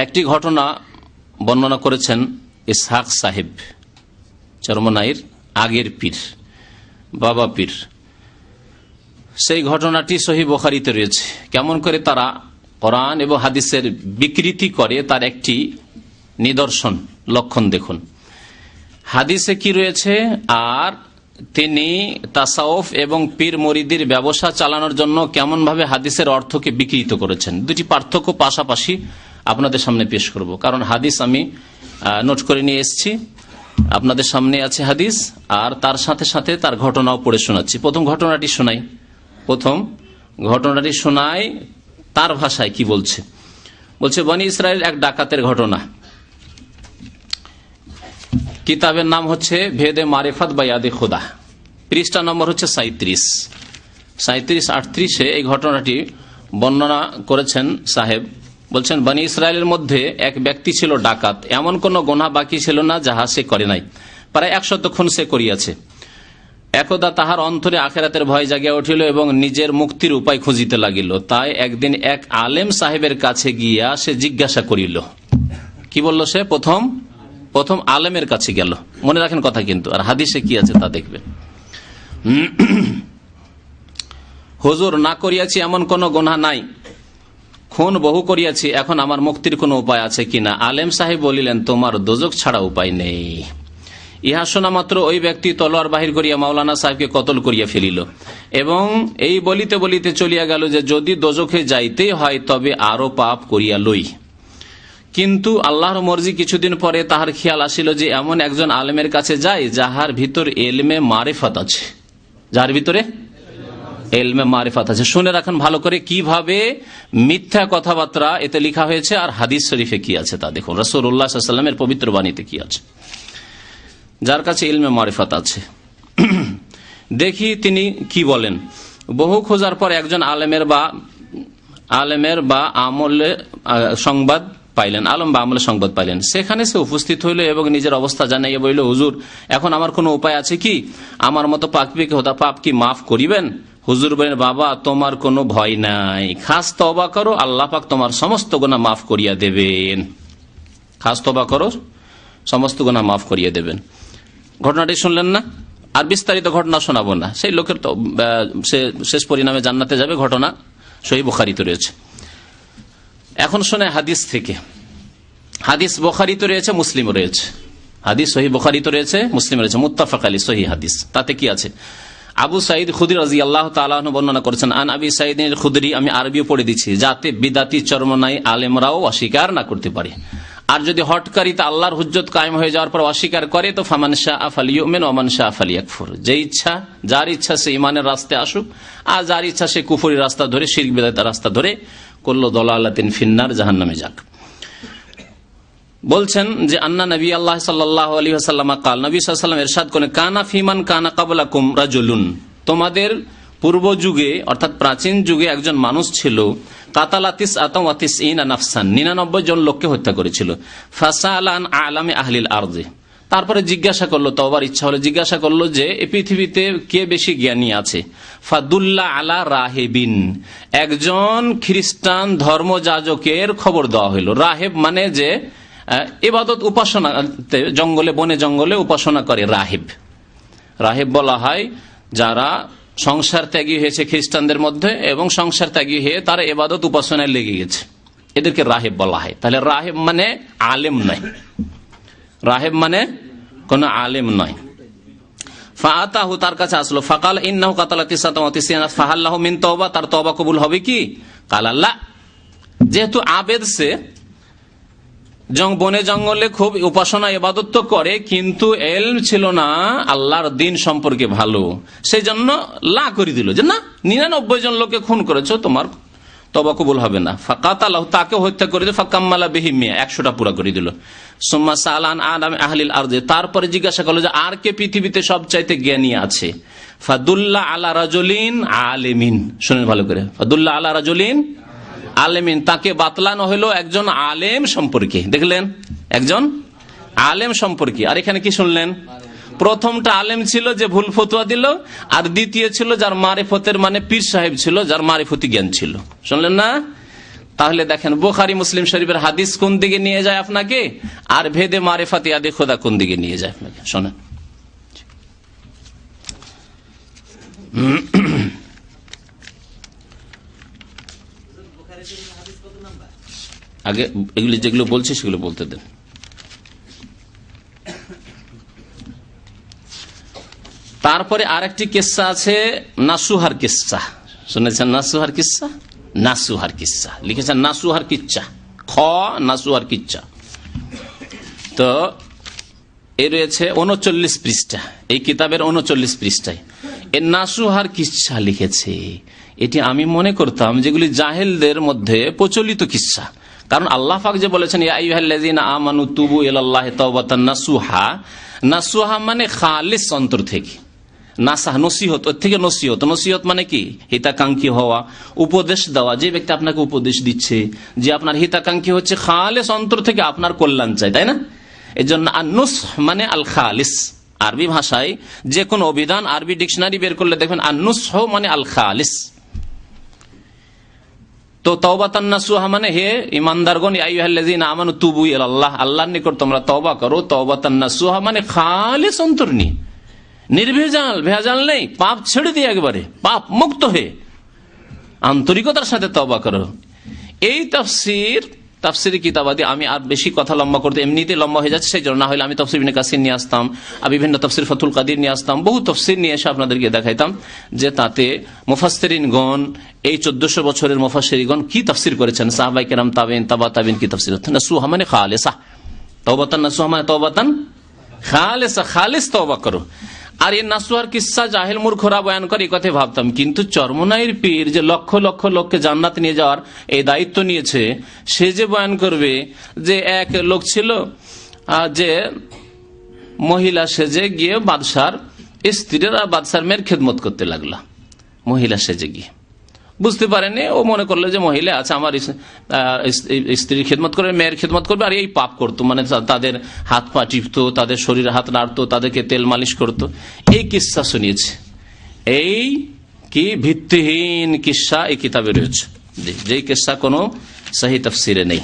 একটি ঘটনা বর্ণনা করেছেন ইসহাক সাহেব চরমনাইর আগের পীর, বাবা পীর। সেই ঘটনাটি সহি বোখারিতে রয়েছে। কেমন করে তারা কোরআন এবং হাদিসের বিকৃতি করে তার একটি নিদর্শন, লক্ষণ দেখুন। হাদিসে কি রয়েছে? আর তিনি তাসাউফ এবং পীর মরিদির ব্যবসা চালানোর জন্য কেমনভাবে হাদিসের অর্থকে বিকৃত করেছেন? দুটি পার্থক্য পাশাপাশি আপনাদের সামনে পেশ করব। কারণ হাদিস আমি নোট করে নিয়ে এসেছি। আপনাদের সামনে আছে হাদিস, আর তার সাথে সাথে তার ঘটনাও পড়ে শোনাচ্ছি। প্রথম ঘটনাটি শোনাই। প্রথম ঘটনাটি শোনাই তার ভাষায় কি বলছে। বলছে, বনি ইসরায়েল এক ডাকাতের ঘটনা। কিতাবের নাম হচ্ছে ভেদে মারেফাত বা ইয়াদে খোদা। পৃষ্ঠা নম্বর হচ্ছে সাঁত্রিশ সাঁত্রিশ আটত্রিশে এই ঘটনাটি বর্ণনা করেছেন সাহেব বলছেন, বানী ইসরায়েলের মধ্যে এক ব্যক্তি ছিল ডাকাত। এমন কোন গোনা বাকি ছিল না যাহা সে করে নাই। প্রায় একশত খুন সে করিয়াছে। একদা তাহার অন্তরে আখেরাতের ভয় জাগিয়া উঠিল এবং নিজের মুক্তির উপায় খুঁজিতে লাগিল। তাই একদিন এক আলেম সাহেবের কাছে গিয়া সে জিজ্ঞাসা করিল। কি বলল সে? প্রথম প্রথম আলেমের কাছে গেল। মনে রাখেন কথা কিন্তু। আর হাদিসে কি আছে তা দেখবেন। হুজুর, না করিয়াছি এমন কোন গোনা নাই। খুন বহু করিয়াছি, এখন আমার মুক্তির কোনো উপায় আছে কিনা? আলেম সাহেব বলিলেন, তোমার দোজক ছাড়া উপায় নেই। ইহা শোনা মাত্র ওই ব্যক্তি তলোয়ার বাহির করিয়া মাওলানা সাহেবকে কতল করিয়া ফেলিল। এবং এই বলিতে বলিতে চলিয়া গেল যে, যদি দোজখে যাইতেই হয়, তবে আরও পাপ করিয়া লই। কিন্তু আল্লাহর মর্জি কিছুদিন পরে তাহার খেয়াল আসিল যে, এমন একজন আলেমের কাছে যায়, যাহার ভিতর এলমে মারেফত আছে। যার ভিতরে? এলমে মারিফাত আছে। শুনে রাখেন ভালো করে কীভাবে মিথ্যা কথাবার্তা এতে লেখা হয়েছে আর হাদিস শরীফে কি আছে তা দেখুন। রসুল্লাহামের পবিত্র বাণীতে কি আছে? যার কাছে ইলমে মারিফাত আছে। দেখি তিনি কি বলেন। বহু খোঁজার পর একজন আলেমের বা আলেমের বা আমলে সংবাদ পাইলেন, আলম বা আমলে সংবাদ পাইলেন। সেখানে সে উপস্থিত হইল এবং নিজের অবস্থা জানাইয়া বলিল, হুজুর, এখন আমার কোনো উপায় আছে কি? আমার মতো পাকপিকে হতা পাপ কি মাফ করিবেন? হুজুর বলেন, বাবা, তোমার কোনো ভয় নাই। খাস তবা করো, আল্লাহ পাক তোমার সমস্ত গোনা মাফ করিয়া দেবেন। খাস তবা করো, সমস্ত গোনা মাফ করিয়া দেবেন। ঘটনাটি শুনলেন না? আর বিস্তারিত ঘটনা শোনাবো না। সেই লোকের তো সে শেষ পরিণামে জান্নাতে যাবে, ঘটনা সহি বুখারিত রয়েছে। এখন শোনে হাদিস থেকে। হাদিস বোখারিত রয়েছে, মুসলিম রয়েছে। হাদিস সহি বোখারিত রয়েছে, মুসলিম রয়েছে। মুত্তাফাক আলী সহি হাদিস। তাতে কি আছে? আবু সাইদ খুদির রাজি আল্লাহ তালাহ বর্ণনা করেছেন, আন আবি সাইদিন খুদরি, আমি আরবিও পড়ে দিচ্ছি, যাতে বিদাতি চর্মনাই আলেমরাও অস্বীকার না করতে পারে। আর যদি হটকারী তা আল্লাহর হুজ্জত কায়েম হয়ে যাওয়ার পর অস্বীকার করে, তো ফামান শাহ আফালি ইউমেন ওমান শাহ আফালি আকফর যে ইচ্ছা, যার ইচ্ছা সে ইমানের রাস্তায় আসুক, আর যার ইচ্ছা সে কুফুরি রাস্তা ধরে শির বেদাতার রাস্তা ধরে করল দলালাতিন ফিন্নার জাহান্নামে যাক। বলছেন যে, আন্না নবী আল্লাহ সাল্লাহ আলী কাল, নবী সাল্লাম এরশাদ করে কানা ফিমান কানা কাবলা কুম রাজুলুন। তোমাদের পূর্ব যুগে অর্থাৎ প্রাচীন যুগে একজন মানুষ ছিল কাতালাতিস আতমাতিস ইন আনাফসান নিরানব্বই জন লোককে হত্যা করেছিল। ফাসা আলান আলামে আহলিল আরজে। তারপরে জিজ্ঞাসা করল তবার ইচ্ছা হলো, জিজ্ঞাসা করল যে এই পৃথিবীতে কে বেশি জ্ঞানী আছে? ফাদুল্লাহ আলা রাহেবিন। একজন খ্রিস্টান ধর্মযাজকের খবর দেওয়া হইল রাহেব মানে যে এবাদত উপাসনা জঙ্গলে, বনে জঙ্গলে উপাসনা করে রাহেব। রাহেব বলা হয়, যারা সংসার ত্যাগী হয়েছে খ্রিস্টানদের মধ্যে এবং সংসার ত্যাগী হয়ে তারা এবাদত উপাসনায় লেগে গেছে। এদেরকে রাহেব বলা হয়। তাহলে রাহেব মানে আলেম নয়। রাহেব মানে কোন আলেম নয়। ফাতাহু তার কাছে আসলো, ফাকাল ইন্নাহু ফাহাল্লাহু মিন তওবা, তার তওবা কবুল হবে কি? কাল আল্লাহ যেহেতু আবেদ সে বনে জঙ্গলে খুব উপাসনা এবাদত করে, কিন্তু এল ছিল না আল্লাহর দিন সম্পর্কে ভালো। সেই জন্য লা করে দিল। যে না, নিরানব্বই জন লোকে খুন করেছ, তোমার তবা কবুল হবে না। ফাকাত আল্লাহ, তাকে হত্যা করে দিল, ফাকাম্মালা বেহিমিয়া একশোটা পুরা করে দিল। সোম্মা সালান আলাম আহলিল আরদে, তারপরে জিজ্ঞাসা করল যে, আর কে পৃথিবীতে সবচাইতে জ্ঞানী আছে? ফাদুল্লাহ আলা রাজলিন আলেমিন। শুনেন ভালো করে। ফাদুল্লাহ আলা রাজলিন আলেমিন, তাকে বাতলানো হলো একজন আলেম সম্পর্কে। দেখলেন? একজন আলেম সম্পর্কে। আর এখানে কি শুনলেন? প্রথমটা আলেম ছিল যে ভুল ফতুয়া দিল, আর দ্বিতীয় ছিল যার মারেফতের মানে পীর সাহেব ছিল, যার মারেফতি জ্ঞান ছিল। শুনলেন না? তাহলে দেখেন, বোখারি, মুসলিম শরীফের হাদিস কোন দিকে নিয়ে যায় আপনাকে? আর ভেদে মারেফাতি আদি খোদা কোন দিকে নিয়ে যায় আপনাকে? শোনেন। আগে এগুলি যেগুলো বলছি, সেগুলো বলতে দেন। তারপরে আরেকটি কিস্সা আছে, নাসুহার কিস্সা শুনেছেন নাসুহার কিস্সা নাসুহার কিস্সা লিখেছেন নাসুহার কিচ্ছা। খ, নাসুহার কিচ্ছা। তো এ রয়েছে উনচল্লিশ পৃষ্ঠা। এই কিতাবের উনচল্লিশ পৃষ্ঠায়। এ নাসুহার কিচ্ছা লিখেছে? এটি আমি মনে করতাম যেগুলি জাহেলদের মধ্যে প্রচলিত কিচ্ছা কারণ আল্লাহ পাক যে বলেছেন আমানু তুবু নাসুহা। নাসুহা মানে খালিস অন্তর থেকে। নাসাহ, নসিহত ওর থেকে নসিহত। নসিহত মানে কি? হিতাকাঙ্ক্ষী হওয়া, উপদেশ দেওয়া। যে ব্যক্তি আপনাকে উপদেশ দিচ্ছে যে আপনার হিতাকাঙ্ক্ষী হচ্ছে, খালেস অন্তর থেকে আপনার কল্যাণ চাই তাই না? এই জন্য আনুস মানে আল খালিস আরবি ভাষায় যে কোনো অভিধান আরবি ডিকশনারি বের করলে দেখবেন আনুস মানে আল খালিস। তো তওবাতান্নাসুহা মানে হে ইমানদারগণ আইয়ুহাল্লাযিনা আমানু তুবু ইলাল্লাহ, আল্লাহর নিকট তোমরা তওবা করো। তওবাতান্নাসুহা মানে খালিস অন্তর নিয়ে নির্ভেজাল, ভেজাল নেই, পাপ ছেড়ে দিয়ে একবারে, পাপ মুক্ত হয়ে আন্তরিকতার সাথে তবা করো। এই তাফসির তাফসির কিতাবাদি আমি আর বেশি কথা লম্বা করতে এমনিতে লম্বা হয়ে যাচ্ছে, সেই জন্য না হলে আমি তফসির বিনে কাসির নিয়ে আসতাম, আর বিভিন্ন তফসির ফতুল কাদির নিয়ে আসতাম, বহু তফসির নিয়ে এসে আপনাদেরকে দেখাইতাম, যে তাতে মুফাস্তেরিনগণ এই চোদ্দশো বছরের মুফাসেরিগণ কি তফসির করেছেন? সাহবাই কেরাম, তাবেন, তাবা তাবিন কি তফসির নাসুহা মানে খালেসা। তবাতান নাসুহা মানে তবাতান খালেসা, খালেস তবা করো। আর এই নাসুয়ার কিসা জাহেল মূর্খরা বয়ান করে কথা ভাবতাম। কিন্তু চর্মনাইয়ের পীর যে লক্ষ লক্ষ লোককে জান্নাত নিয়ে যাওয়ার এই দায়িত্ব নিয়েছে, সে যে বয়ান করবে যে এক লোক ছিল যে মহিলা সেজে গিয়ে বাদশার স্ত্রীরা বাদশার মেয়ের খেদমত করতে লাগল। মহিলা সেজে গিয়ে। বুঝতে পারেনি ও মনে করল যে মহিলা আছে, আমার স্ত্রীর খেদমত করে মেয়ের খেদমত করবে, আর এই পাপ করতো মানে তাদের হাত পা টিপতো, তাদের শরীরে হাত নাড়তো, তাদেরকে তেল মালিশ করতো। এই কিস্সা শুনিয়েছে? এই কি ভিত্তিহীন কিস্সা এই কিতাবে রয়েছে। যে কিস্সা কোনো সাহি নেই,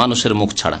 মানুষের মুখ ছাড়া।